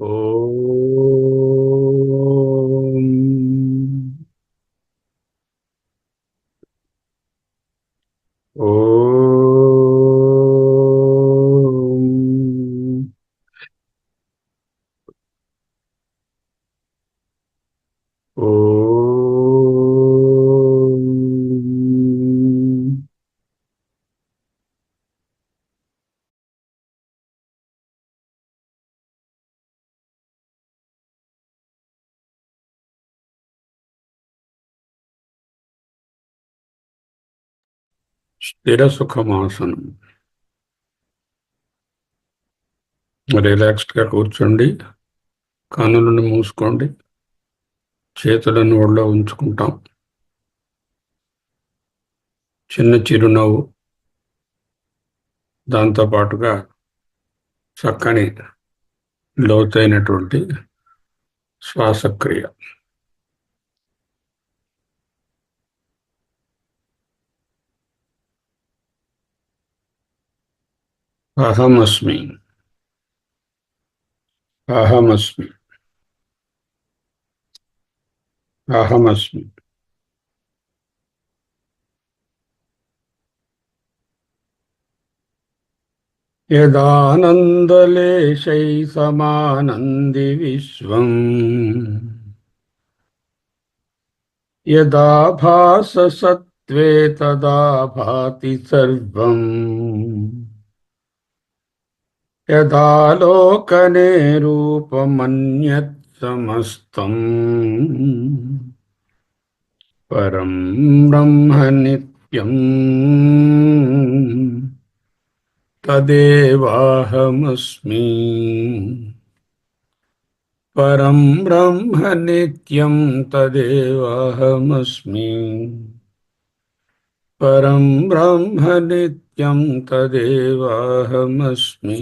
Oh. స్థిర సుఖమాసనం. రిలాక్స్డ్గా కూర్చోండి. కన్నులను మూసుకోండి. చేతులను ఒళ్ళో ఉంచుకుంటాం. చిన్న చిరునవ్వు. దాంతోపాటుగా చక్కని లోతైనటువంటి శ్వాసక్రియ. அகமஸ்மி அகமஸ்மி அகமஸ்மி यदानन्दलेशै समानन्दि विश्वम् यदा भाससत्त्वे तदा भाति सर्वम् यदालोकने रूपमन्यत् समस्तम् परं ब्रह्म नित्यम् तदेवाहमस्मि। परं ब्रह्म नित्यं तदेवहमस्मि। परं ब्रह्म नित्य బ్రహ్మ నిత్యం తదేవాహమస్మి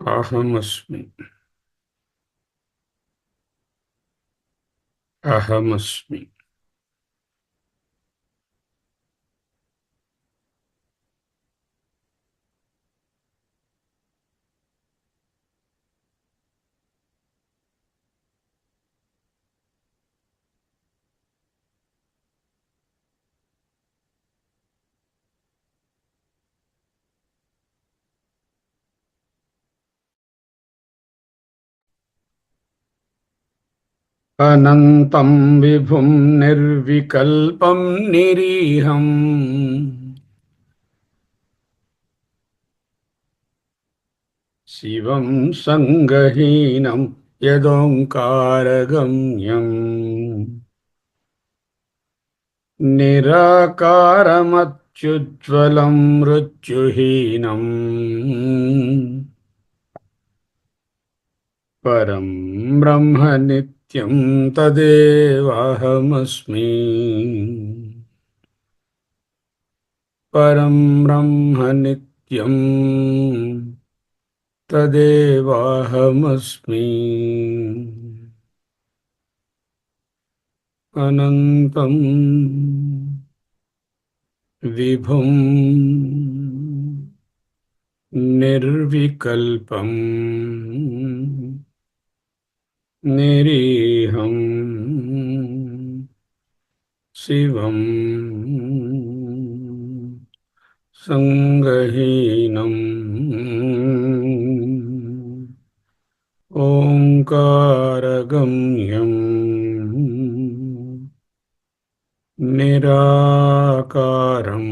అహమస్మి అహమస్మి अनन्तं विभुं निर्विकल्पं निरीहम्। शिवं सङ्गहीनं यदोङ्कारगम्यम्। निराकारमत्युज्ज्वलं मृत्युहीनम् परं ब्रह्म బ్రహ్మ నిత్యం తదేవాహమస్మి పరం బ్రహ్మ నిత్యం తదేవాహమస్మి అనంతం విభుం నిర్వికల్పం నిరీహం శివం సంగహీనం ఓంకారగమ్యం నిరాకారం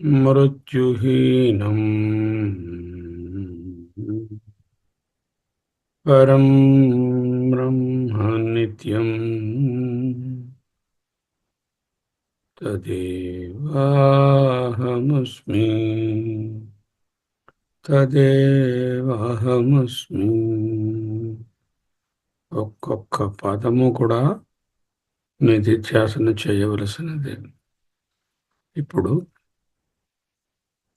మృత్యుహీనం పరం బ్రహ్మ నిత్యం తదేవాహమస్మి తదేవాహమస్మి ఒక్కొక్క పదము కూడా నిధిధ్యాసన చేయవలసినదే. ఇప్పుడు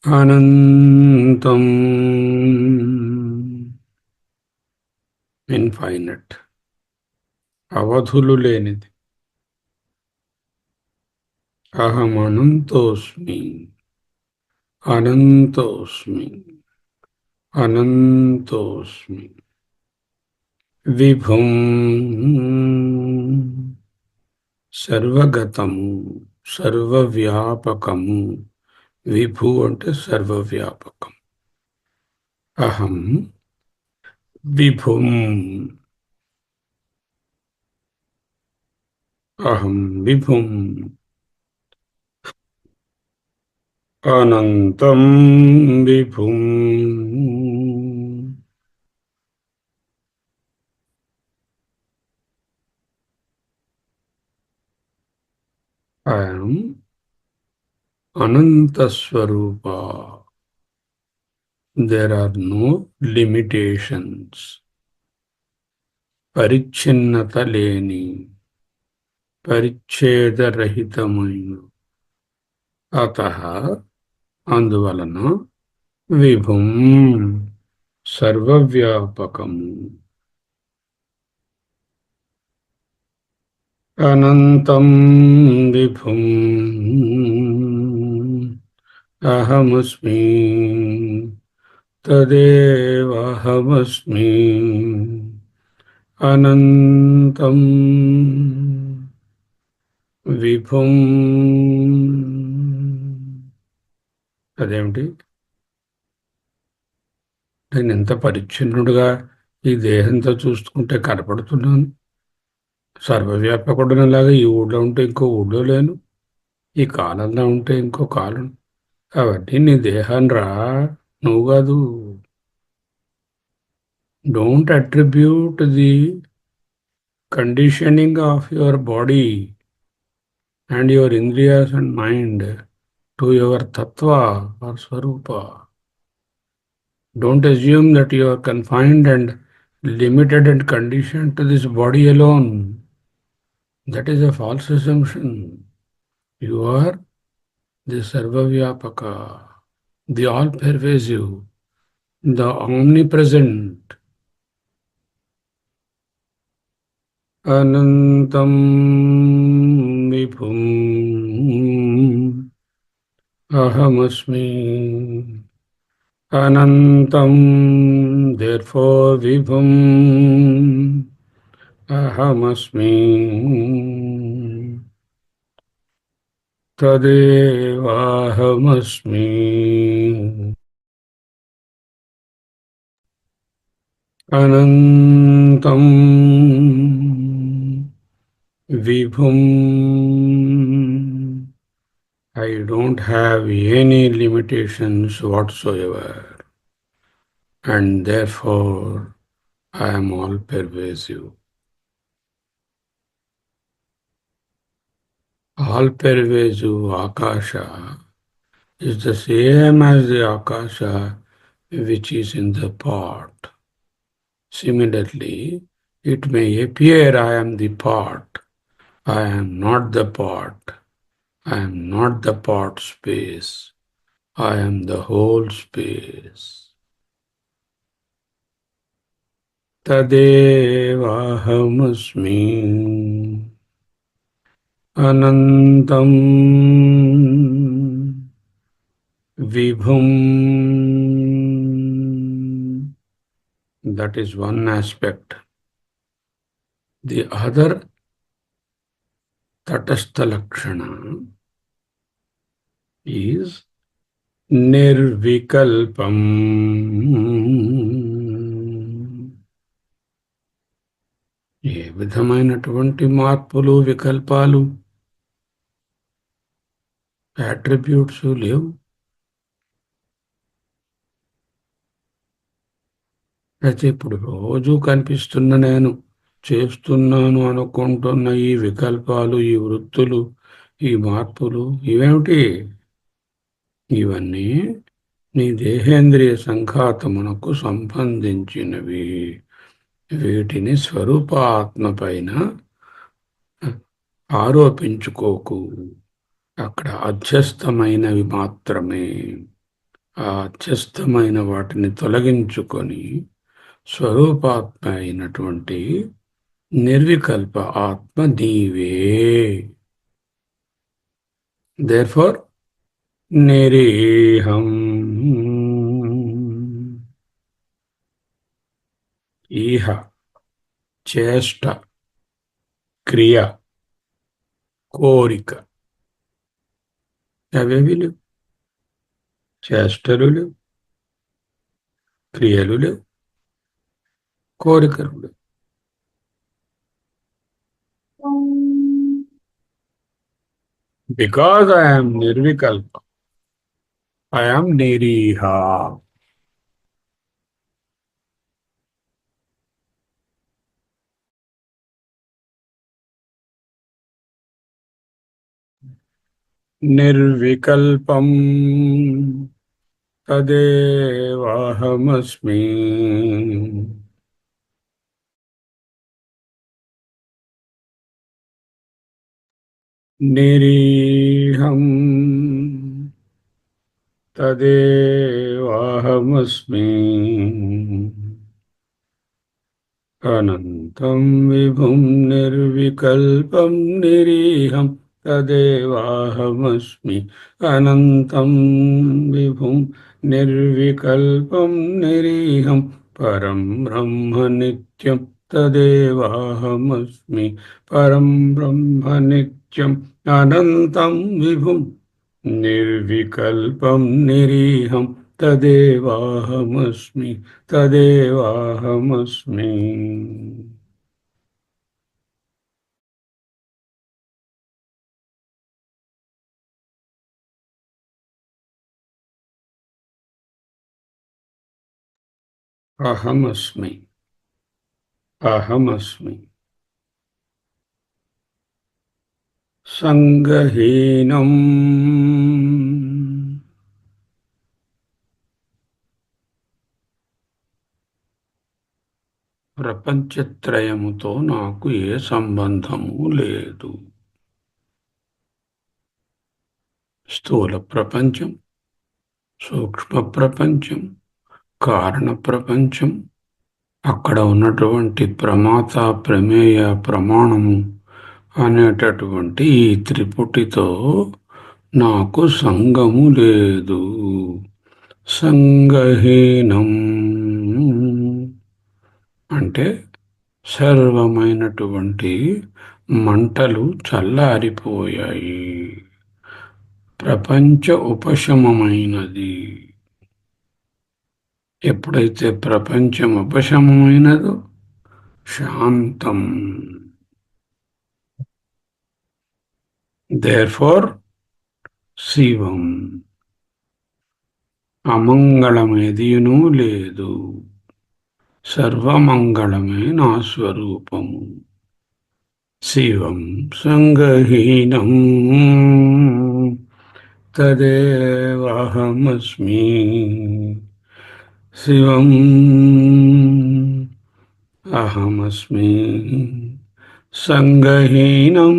అనంతం. ఇన్ఫైనట్. అవధులు లేనిది. అహం అనంతోస్మి. అనంతోస్మి. అనంతోస్మి. విభుం. సర్వగతము. సర్వవ్యాపకము. విభు అంటే సర్వవ్యాపకం. అహం విభుం. అహం విభుం. అనంతం విభుం. అనంత అనంతస్వరూప. దెర్ ఆర్ నో లిమిటేషన్స్ పరిచ్ఛిన్నత లేని పరిచ్ఛేదరహితమైన. అత అందువలన విభుం సర్వవ్యాపకము. అనంతం విభుం అహమస్మి. తదేవహమస్మి. అనంతం విభుం. అదేమిటి? నేను ఎంత పరిచ్ఛిన్నుడుగా ఈ దేహంతో చూసుకుంటే కనపడుతున్నాను. సర్వవ్యాపకుడినలాగా ఈ ఊళ్ళో ఉంటే ఇంకో ఊళ్ళో లేను. ఈ కాలంలో ఉంటే ఇంకో కాలం అవన్నీ నీ దేహం రా నువ్వు కాదు. Don't attribute the conditioning of your body and your ఇంద్రియాస్ and mind to your Tattva or Swaroopa don't assume that you are confined and limited and condition to this body alone that is a false assumption you are the Sarvavyapaka, the all pervasive, the omnipresent. Anantam Vipum Ahamasmi अनन्तं therefore विभुम् अहमस्मि तदेवाहमस्मि अनन्तं विभुम् I don't have any limitations whatsoever, and therefore I am all pervasive. All pervasive Akasha is the same as the Akasha which is in the pot. Similarly, it may appear I am the pot, I am not the pot I am not the part space. I am the whole space. Tadevahamasmi अनन्तम् अनन्त that is one aspect the other तटस्थलक्षण् निर्विकल्पम्। విధమైనటువంటి మార్పులు వికల్పాలు attributes లేవు. అయితే ఇప్పుడు రోజు కనిపిస్తున్న నేను చేస్తున్నాను అనుకుంటున్న ఈ వికల్పాలు ఈ వృత్తులు ఈ మార్పులు ఇవేమిటి? ఇవన్నీ నీ దేహేంద్రియ సంఘాతమునకు సంబంధించినవి. వీటిని స్వరూపాత్మ పైన ఆరోపించుకోకు. అక్కడ అధ్యస్థమైనవి మాత్రమే. ఆ అధ్యస్థమైన వాటిని తొలగించుకొని స్వరూపాత్మ అయినటువంటి నిర్వికల్ప ఆత్మ నీవే. దేర్ఫోర్ నిరీహం. ఈహ చేష్ట క్రియ కోరిక. అవేవిలు చేష్టలు క్రియలు కోరికలు బికాజ్ ఐఎమ్ నిర్వికల్ప. ఐఎమ్ నిరీహ. నిర్వికల్పం తదేవాహమస్మి నిరీహం తదేవాహమస్మి అనంతం విభుం నిర్వికల్పం నిరీహం तदेवाहमस्मि। अनन्तं विभुं निर्विकल्पं निरीहं परं ब्रह्म नित्यं तदेवाहमस्मि। परं ब्रह्म नित्यम् अनन्तं विभुं निर्विकल्पं निरीहं तदेवाहमस्मि। तदेवाहमस्मि। అహమస్మి. అహమస్మి. సంగహీనం. ప్రపంచత్రయముతో నాకు ఏ సంబంధము లేదు. స్థూల ప్రపంచం సూక్ష్మ ప్రపంచం కారణ ప్రపంచం. అక్కడ ఉన్నటువంటి ప్రమాత ప్రమేయ ప్రమాణము అనేటటువంటి ఈ త్రిపుటితో నాకు సంగము లేదు. సంగహీనం. అంటే సర్వమైనటువంటి మంటలు చల్లారిపోయాయి. ప్రపంచ ఉపశమమైనది. ఎప్పుడైతే ప్రపంచం ఉపశమమైనదో శాంతం. దేర్ఫోర్ శివం అమంగళమేదియును లేదు. సర్వమంగళమే నా స్వరూపము శివం సంగహీనం. తదేవాహమస్మి. శివం అహమస్మి సంగహీనం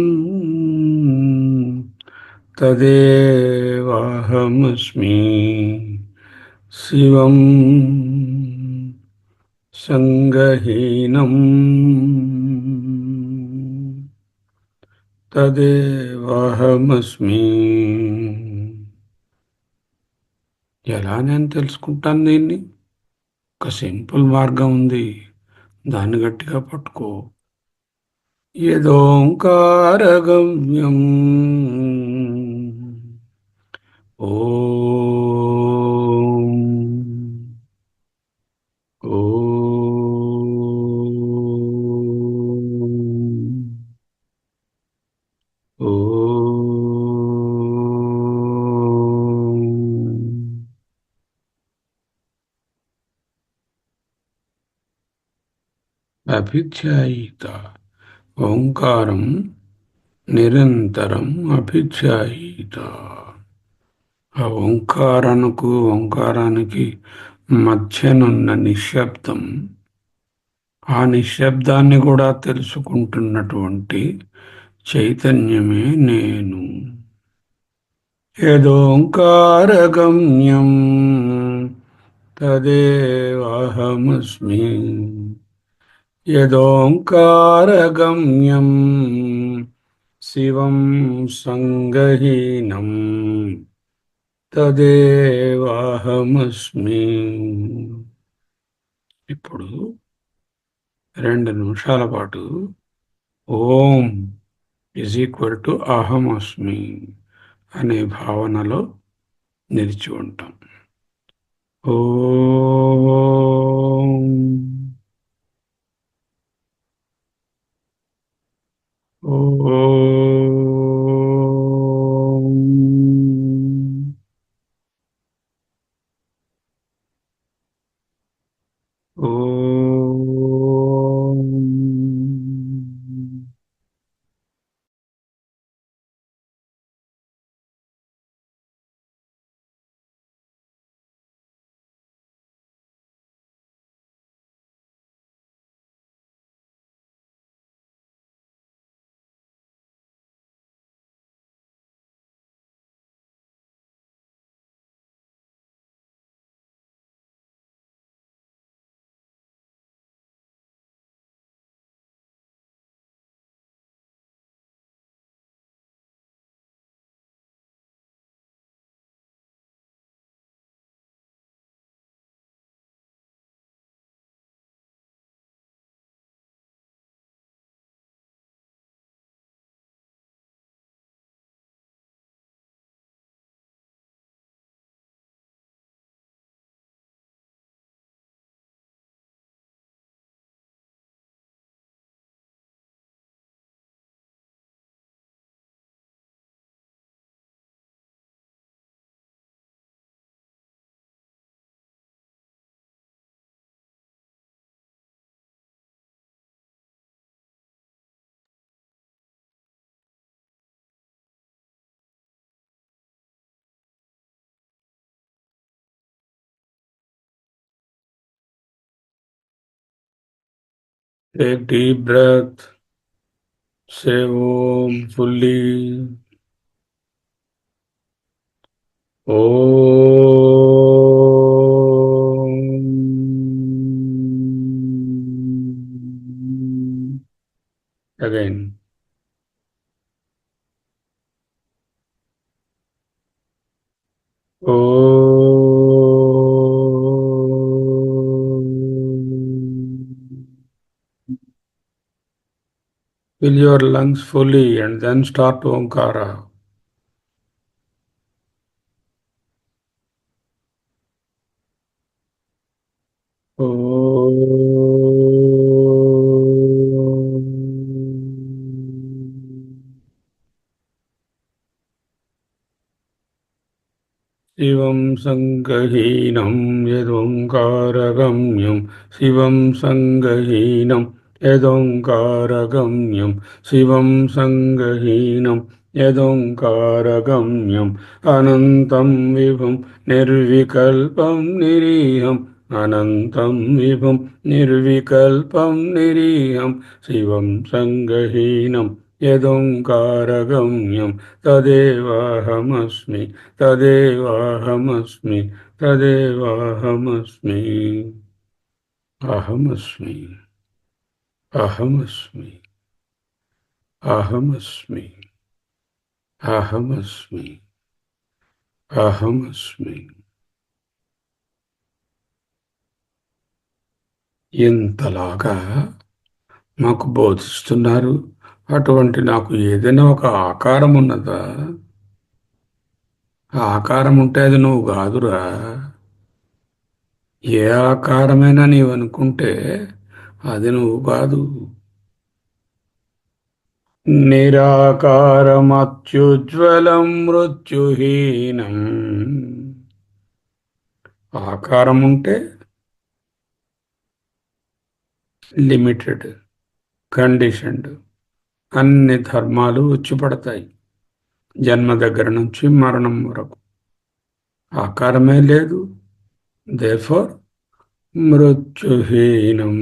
తదేవాహమస్మి శివం సంగహీనం తదేవాహమస్మి. ఎలా నేను తెలుసుకుంటాను దీన్ని. ఒక సింపుల్ మార్గం ఉంది. దాన్ని గట్టిగా పట్టుకో. ఏదోంకారగమ్యం ఓ ఓ అభిధ్యాయిత. ఓంకారం నిరంతరం అభిధ్యాయిత. ఆ ఓంకారనుకు ఓంకారానికి మధ్యనున్న నిశ్శబ్దం ఆ నిశ్శబ్దాన్ని కూడా తెలుసుకుంటున్నటువంటి చైతన్యమే నేను. ఏదోంకారగమ్యం తదే అహమస్మి యదోంకారగమ్యం శివం సంగహీనం తదేవాహమస్మి ఇప్పుడు రెండు నిమిషాల పాటు ఓం ఇజ్ ఈక్వల్ టు అహమస్మి అనే భావనలో నిలిచి ఉంటాం. Oh oh. एक डीप ब्रेथ से वो fully oh again Fill your lungs fully and then start Omkara. शिवं सङ्गहीनं यदोङ्कारगम्यं शिवं सङ्गहीनं యదోంకారగమ్యం శివం సంగహీనం యదోంకారగమ్యం అనంతం విభం నిర్వికల్పం నిరీహం అనంతం విభం నిర్వికల్పం నిరీహం శివం సంగహీనం యదోంకారగమ్యం తదేవాహమస్మి తదేవాహమస్మి తదేవాహమస్మి అహమస్మి అహమస్మి అహమస్మి అహమస్మి అహమస్మి ఇంతలాగా మాకు బోధిస్తున్నారు. అటువంటి నాకు ఏదైనా ఒక ఆకారం ఉన్నదా? ఆకారం ఉంటే అది నువ్వు కాదురా. ఏ ఆకారమైనా నీవు అనుకుంటే అది నువ్వు కాదు. నిరాకారమత్యుజ్వలం మృత్యుహీనం. ఆకారం ఉంటే లిమిటెడ్ కండిషన్డ్. అన్ని ధర్మాలు వచ్చి పడతాయి జన్మ దగ్గర నుంచి మరణం వరకు. ఆకారమే లేదు. దేఫోర్ మృత్యుహీనం.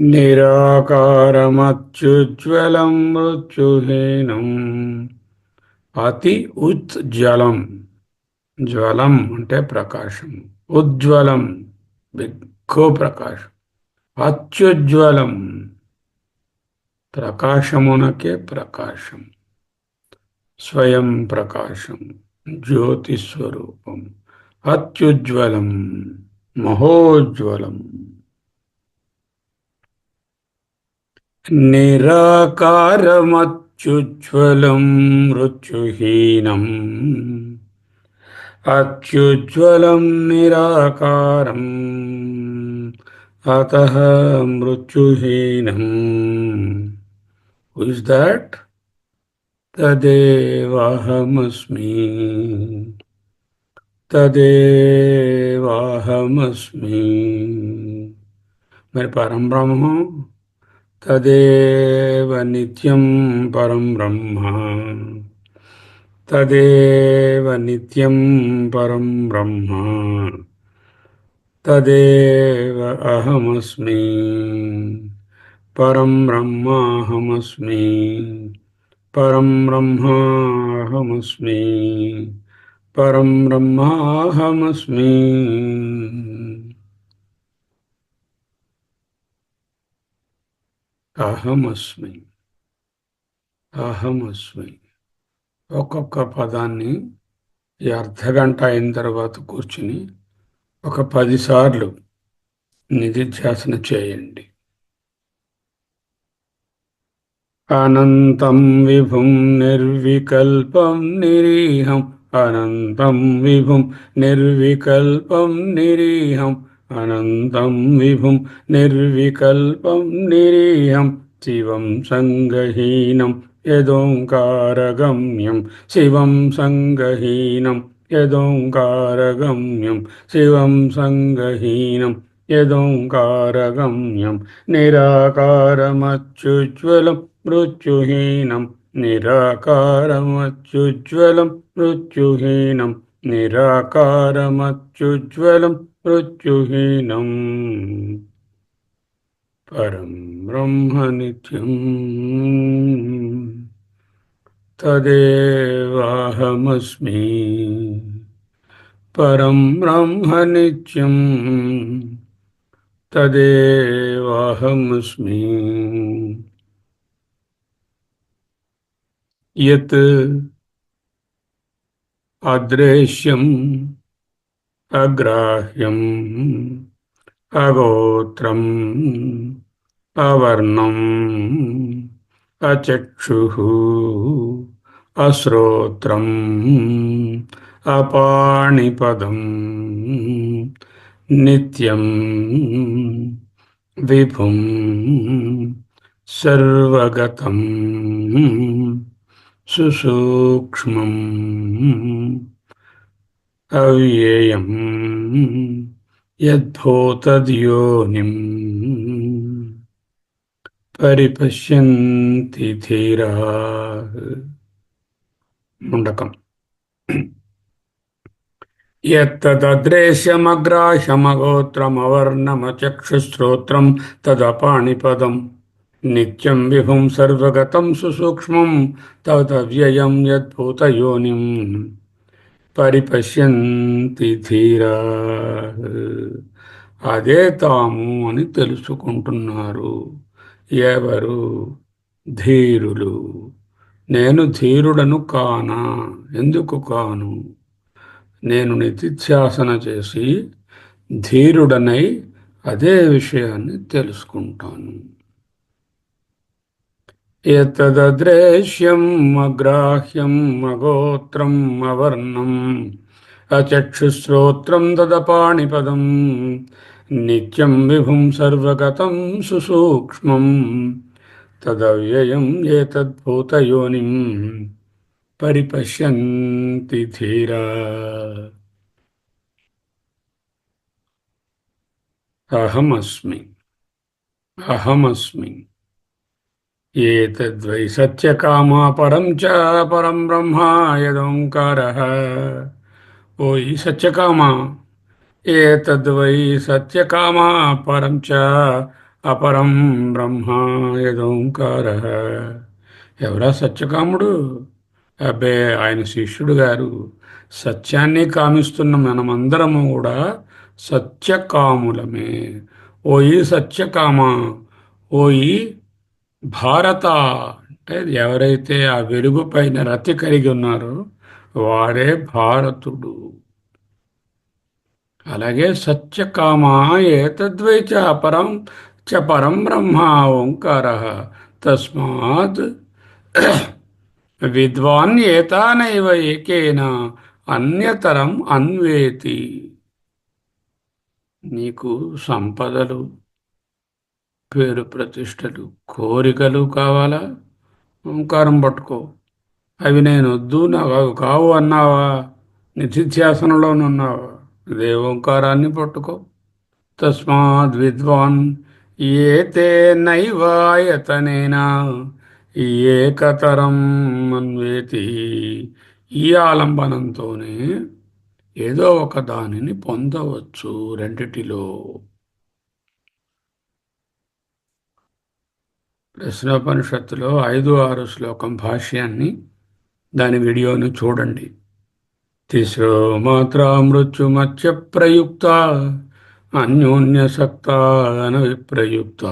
నిరాకారమత్యుజ్వలం మృత్యుహీనం. అతి ఉజ్జ్వలం జ్వలం అంటే ప్రకాశం. ఉజ్వలం బిగ్గో ప్రకాశం అత్యుజ్వలం. ప్రకాశమునకే ప్రకాశం. స్వయం ప్రకాశం. జ్యోతిస్వరూపం. అత్యుజ్వలం మహోజ్వలం. నిరాకారమత్యుజ్వలం మృత్యుహీనం. అత్యుజ్వలం నిరాకారం. అత మృత్యుహీనం. హు ఇస్ దట్ తదేవాహమస్మి తదేవాహమస్మి మరి పరం బ్రహ్మం తదేవ నిత్యం పరం బ్రహ్మ తదేవ నిత్యం పరం బ్రహ్మ తదేవ అహమస్మి పరం బ్రహ్మాహమస్మి పరం బ్రహ్మాహమస్మి. పరం బ్రహ్మాహమస్మి. అహమస్మి. అహమస్మి. ఒక్కొక్క పదాన్ని ఈ అర్ధగంట అయిన తర్వాత కూర్చుని ఒక పదిసార్లు నిధిధ్యాసన చేయండి. అనంతం విభుం నిర్వికల్పం నిరీహం అనంతం విభుం నిర్వికల్పం నిరీహం అనంతం విభుం నిర్వికల్పం నిరీహం శివం సంగహీనం యదోంకారగమ్యం శివం సంగహీనం యదోంకారగమ్యం శివం సంగహీనం యదోంకారగమ్యం నిరాకారమచ్యుజ్వలం मृत्युहीनं निराकारमत्युज्ज्वलं मृत्युहीनं निराकारमत्युज्ज्वलं मृत्युहीनम् परं ब्रह्मनित्यम् तदेवाहमस्मि। परं ब्रह्मनित्यं तदेवाहमस्मि। യത് അദ്രേശ്യം അഗ്രാഹ്യം അഗോത്രം അവർണം അചക്ഷു അശ്രോത്രം അപാണിപദം നിത്യം വിഭും സർവഗതം విభుం సర్వగతం సుసూక్ష్మం అవ్యయం యద్భూతద్యోనిం పరిపశ్యంతి ధీరా ముండకం యత్తదృశ్యమగ్రాహ్యమగోత్రమవర్ణమచక్షుశ్రోత్రం తదపాణిపదం నిత్యం విభుం సర్వగతం సుసూక్ష్మం తదవ్యయం యద్భూతయోనిం పరిపశ్యంతి ధీరా. అదే తాము అని తెలుసుకుంటున్నారు. ఎవరు? ధీరులు. నేను ధీరుడను కానా? ఎందుకు కాను? నేను నితిధ్యాసన చేసి ధీరుడనై అదే విషయాన్ని తెలుసుకుంటాను. ఎతదృశ్యం అగ్రాహ్యం అగోత్రం అవర్ణం అచక్షుశ్రోత్రం తదపాణిపదం నిత్యం విభుం సర్వగతం సుసూక్ష్మం తదవ్యయం ఏతద్భూతయోనిం పరిపశ్యంతి ధీరా అహమస్మి అహమస్మి ఏతద్వై సత్యకామా పరం చ పరం బ్రహ్మ యదోంకార ఓ ఈ సత్యకామ ఏతద్వై సత్యకామా పరం చ అపరం బ్రహ్మ యదోంకార ఎవరా సత్యకాముడు? అబ్బే ఆయన శిష్యుడు గారు. సత్యాన్ని కామిస్తున్న మనమందరము కూడా సత్యకాములమే. ఓయి సత్యకామ ఓయి భారత అంటే ఎవరైతే ఆ వెలుగు పైన రతి కలిగి ఉన్నారో వాడే భారతుడు. అలాగే సత్యకామ ఏతద్వై చ పరం చ పరం బ్రహ్మ ఓంకార. తస్మాత్ విద్వాన్ ఏతానైవ ఏకేన అన్యతరం అన్వేతి. నీకు సంపదలు పేరు ప్రతిష్టలు కోరికలు కావాలా? ఓంకారం పట్టుకో. అవి నేను వద్దు నాకు అవి కావు అన్నావా? నిధిధ్యాసనలోనున్నావా అదే ఓంకారాన్ని పట్టుకో. తస్మాద్ విద్వాన్ ఏతే నైవాయతనేనా ఏకతరం అన్వేతి. ఈ ఆలంబనంతోనే ఏదో ఒక దానిని పొందవచ్చు రెండిటిలో. ప్రశ్నోపనిషత్తులో ఐదు ఆరు శ్లోకం భాష్యాన్ని దాని వీడియోను చూడండి. తిస్రో మాత్రా మృత్యుమత్య ప్రయుక్త అన్యోన్యసక్త అనవిప్రయుక్త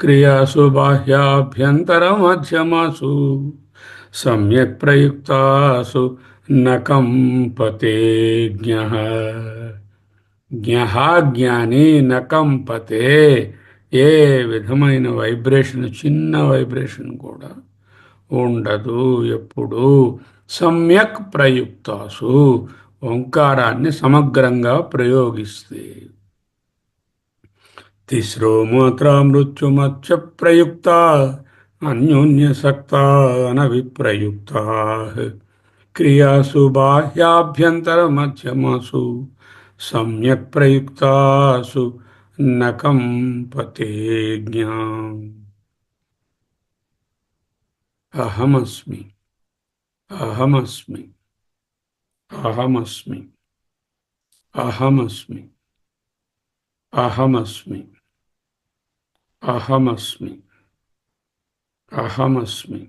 క్రియాసు బాహ్యాభ్యంతర మధ్యమాసు సమ్యక్ ప్రయుక్తాసు నకంపతే జ్ఞ. జ్ఞ జ్ఞాని నకంపతే ఏ విధమైన వైబ్రేషన్ చిన్న వైబ్రేషన్ కూడా ఉండదు ఎప్పుడు. సమ్యక్ ప్రయుక్తాసు ఓంకారాన్ని సమగ్రంగా ప్రయోగిస్తే. తిస్రో మాత్ర మృత్యుమత్య ప్రయుక్త అన్యోన్యసక్త అనవిప్రయుక్త క్రియాసు బాహ్యాభ్యంతర మధ్యమసు సమ్యక్ ప్రయుక్తాసు नकम्पतेज्ञा अहमस्मि। अहमस्मि। अहमस्मि। अहमस्मि। अहमस्मि। अहमस्मि। अहमस्मि।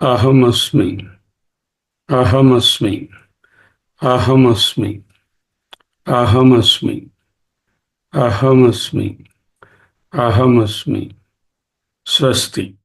Ahamasmi. Ahamasmi. Ahamasmi. Ahamasmi. Ahamasmi. Ahamasmi. Swasti.